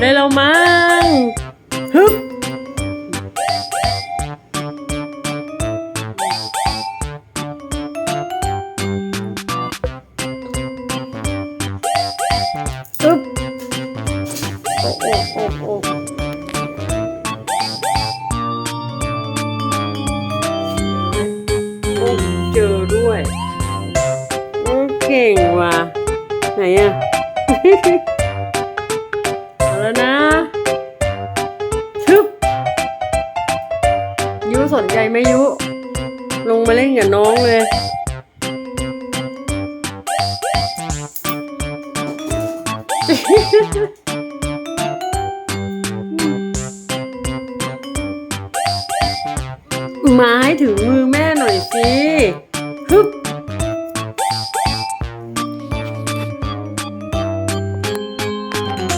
ได้แล้วมั้งฮึบอึ๊บโอ้โอ้โอ้โอ้เจอด้วย โอ้เก่งว่ะ ไหนอะ เอาแล้วนะ ชึบ ยุสนใจไหมยุ ลงมาเล่นกับน้องเลย มาให้ถึงมือแม่หน่อยสิฮึบ